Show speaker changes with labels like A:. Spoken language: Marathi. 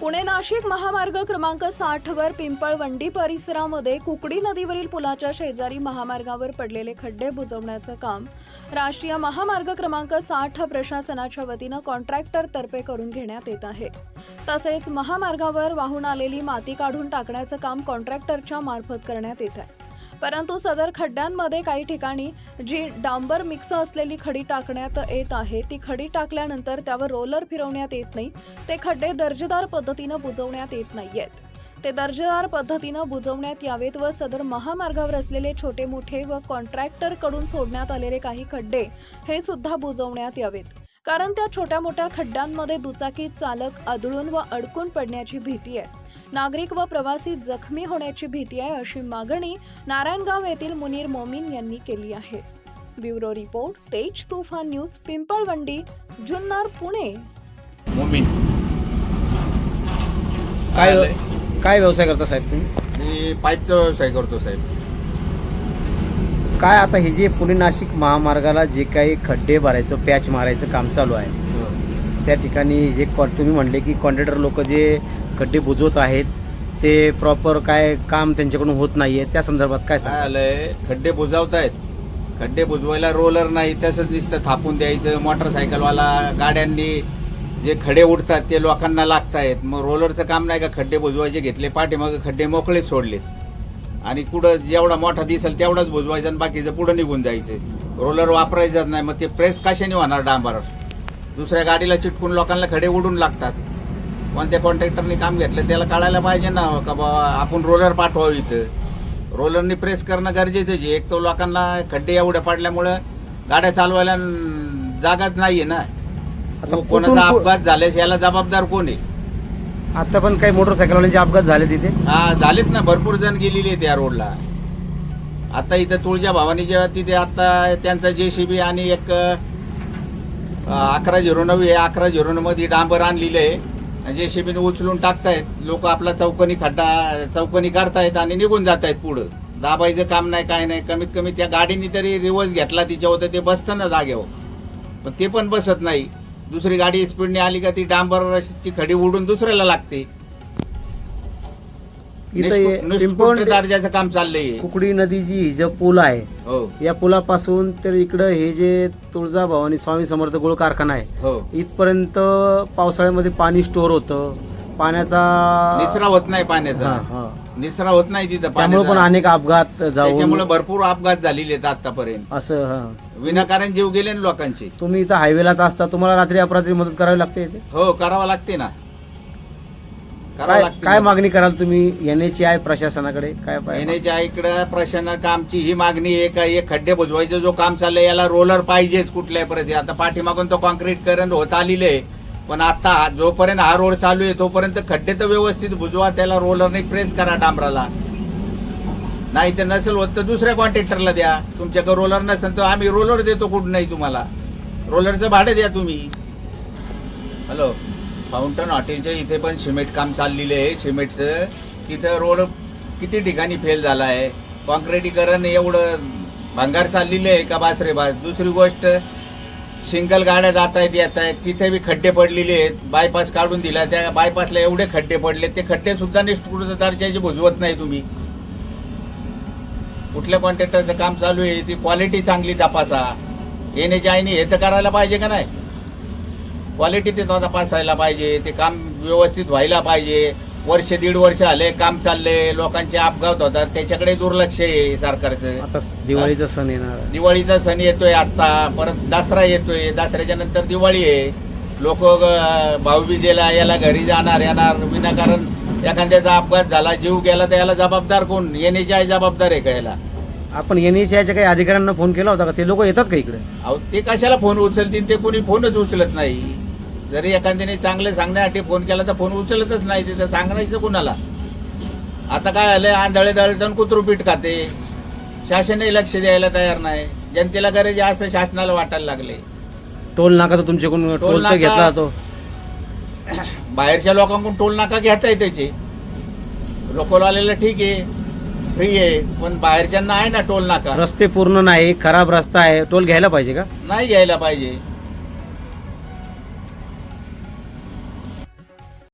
A: पुणे नाशिक महामार्ग क्रमांक साठ वर पिंपळवंडी परिसरामध्ये कुकडी नदीवरील पुलाच्या शेजारी महामार्गावर पडलेले खड्डे बुजवण्याचं काम राष्ट्रीय महामार्ग क्रमांक साठ प्रशासनाच्या वतीनं कॉन्ट्रॅक्टर तर्फे करून घेण्यात येत आहे. तसेच महामार्गावर वाहून आलेली माती काढून टाकण्याचं काम कॉन्ट्रॅक्टरच्या मार्फत करण्यात येत आहे. परंतु सदर खड्ड्यांमध्ये काही ठिकाणी जी डांबर मिक्स असलेली खडी टाकण्यात येत आहे ती खडी टाकल्यानंतर त्यावर रोलर फिरवण्यात येत नाही. ते खड्डे दर्जेदार पद्धतीनं बुजवण्यात येत नाहीयेत. ते दर्जेदार पद्धतीनं बुजवण्यात यावेत व सदर महामार्गावर असलेले छोटे मोठे व कॉन्ट्रॅक्टरकडून सोडण्यात आलेले काही खड्डे हे सुद्धा बुजवण्यात यावेत. कारण त्या छोट्या मोठ्या खड्ड्यांमध्ये दुचाकी चालक आदळून व अडकून पडण्याची भीती आहे. नागरिक व प्रवासी जखमी होण्याची भीती आहे अशी मागणी नारायणगाव येथील मुनीर मोमीन यांनी केली आहे. Bureau report Tej Tufan news Pimpalwandi Junnar Pune.
B: Momin.
C: काय. काय व्यवसाय करता साहेब तुम्ही?
B: मी पाईपचा व्यवसाय करतो साहेब.
C: काय आता हे जे पुणे नाशिक महामार्गाला जे काही खड्डे भरायचं पॅच मारायचं काम चालू आहे. त्या ठिकाणी जे कॉ तुम्ही म्हणले की कॉन्ट्रॅक्टर लोक जे खड्डे बुजवत आहेत. ते प्रॉपर काय काम त्यांच्याकडून होत नाहीये. त्या संदर्भात काय
B: काय
C: सांगा
B: आलंय? खड्डे बुजवतायत. खड्डे बुजवायला रोलर नाही तसंच नुसतं थापून द्यायचं. मोटरसायकलवाला गाड्यांनी जे खडे उडतात ते लोकांना लागतायत. मग रोलरचं काम नाही का? खड्डे बुजवायचे घेतले पाठीमागं खड्डे मोकळेच सोडलेत. आणि कुठं जेवढा मोठा दिसेल तेवढाच बुजवायचं आणि बाकीचं पुढं निघून जायचं. रोलर वापरायचं नाही मग ते प्रेस कशाने होणार डांबर दुसऱ्या गाडीला चिटकून लोकांना खडे उडून लागतात. कोणत्या कॉन्ट्रॅक्टरनी काम घेतलं त्याला कळायला पाहिजे ना का बाबा आपण रोलर पाठवावं इथं. रोलरनी प्रेस करणं गरजेचं आहे. एक तर लोकांना खड्डे एवढे पडल्यामुळं गाड्या चालवायला न- जागाच नाहीये ना.
C: आता
B: कोणाचा अपघात झाल्यास याला जबाबदार कोण आहे?
C: आता पण काही मोटरसायकलवाल्यांचे अपघात झाले तिथे.
B: हा झालेत ना. भरपूर जण गेलेले आहेत या रोडला आता इथं तुळजा भवानी जेव्हा तिथे आता त्यांचा जेसीबी आणि एक अकरा झिरो नऊ आहे. अकरा झिरो नऊ मध्ये डांबर आणलेलं आहे. जेसीबीने उचलून टाकतायत. लोक आपला चौकनी खड्डा चौकनी करतायत आणि निघून जात आहेत पुढं. दाबायचं काम नाही काय नाही. कमीत कमी त्या गाडीने तरी रिवर्स घेतला तिच्यावर होतं ते बसतं ना जागेवर. पण ते पण बसत नाही. दुसरी गाडी स्पीडने आली का ती डांबर खडी उडून दुसऱ्याला लागते.
C: इथं हे
B: दर्जाचं काम चाललंय.
C: कुकडी नदीची ही जो पूल आहे
B: हो.
C: या पुलापासून तर इकडं हे जे तुळजाभवानी स्वामी समर्थ गोळ कारखाना आहे
B: हो.
C: इथपर्यंत पावसाळ्यामध्ये पाणी स्टोअर होतं. पाण्याचा
B: निचरा होत नाही पाण्याचा.
C: हा.
B: निचरा होत नाही तिथं
C: त्यामुळे पण
B: पाण्याचा
C: अनेक अपघात
B: त्याच्यामुळे
C: जाऊन
B: भरपूर अपघात झालेले आहेत आतापर्यंत.
C: असं हा.
B: विनाकारण जीव गेले ना लोकांचे.
C: तुम्ही इथं हायवेलाच असता तुम्हाला रात्री अपरात्री मदत करावी लागते इथे?
B: हो करावं लागते ना.
C: काय काय. मागणी कराल तुम्ही? एनएचए आहे प्रशासनाकडे काय पाय-
B: येण्याच्या इकडं प्रशासनात आमची ही मागणी आहे का? हे खड्डे बुजवायचं जो काम चाललंय याला रोलर पाहिजेच कुठल्याही परिस्थिती आता पाठीमागून तो कॉन्क्रीट करण होत आलेलं आहे. पण आता जोपर्यंत हा रोड चालू आहे तोपर्यंत खड्डे तर व्यवस्थित बुजवा त्याला रोलरने प्रेस करा डांबराला. नाही तर नसेल होत तर दुसऱ्या कॉन्ट्रॅक्टरला द्या. तुमच्याकडे रोलर नसेल तर आम्ही रोलर देतो कुठं नाही तुम्हाला. रोलरचं भाडं द्या तुम्ही. हॅलो फाउंटन हॉटेलच्या इथे पण सिमेंट काम चाललेलं आहे. सिमेंटचं तिथं रोड किती ठिकाणी फेल झाला आहे कॉन्क्रिटीकरण एवढं भंगार चाललेलं आहे का बास रे बास? दुसरी गोष्ट सिंगल गाड्या जात आहेत येत आहेत तिथे बी खड्डे पडलेले आहेत. बायपास काढून दिला. त्या बायपासला एवढे खड्डे पडले ते खड्डेसुद्धा सुद्धा भुजवत नाही तुम्ही. कुठल्या कॉन्ट्रॅक्टरचं काम चालू आहे? ती क्वालिटी चांगली तपासा. येण्याच्या आईने हे तर करायला पाहिजे का नाही? क्वालिटी ते तपासायला पाहिजे ते काम व्यवस्थित व्हायला पाहिजे. वर्ष दीड वर्ष आले काम चालले लोकांचे अपघात होतात त्याच्याकडे दुर्लक्ष आहे सरकारचं.
C: आता दिवाळीचा सण येणार आहे.
B: दिवाळीचा सण येतोय आता परत दसरा येतोय दसऱ्याच्या नंतर दिवाळी आहे. लोक भाऊबीजेला याला घरी जाणार येणार विनाकारण एखाद्याचा अपघात झाला जीव गेला तर याला जबाबदार कोण? येण्याची आई जबाबदार आहे का याला?
C: आपण एनएचएच्या काही अधिकाऱ्यांना फोन केला होता का? ते लोक येतात का इकडे?
B: अहो ते कशाला फोन उचलतील? ते कोणी फोनच उचलत नाही. जरी एखाद्याने चांगलं सांगण्यासाठी फोन केला तर फोन उचलतच नाही तिथं सांगायचं कुणाला? आता काय आलंय आंधळे दळतण कुत्रू पीठ खाते. शासनही लक्ष द्यायला तयार नाही. जनतेला गरज आहे असं शासनाला वाटायला लागले.
C: टोल नाका तर तुमच्याकडून टोल तर
B: नाका-
C: घेतला जातो.
B: बाहेरच्या लोकांकडून टोल नाका घेता येते त्याचे. लोकलवाल्याला ठीक आहे फ्री आहे पण बाहेरच्यांना आहे ना टोल नाका.
C: रस्ते पूर्ण नाही खराब रस्ता आहे. टोल घ्यायला पाहिजे का?
B: नाही घ्यायला पाहिजे.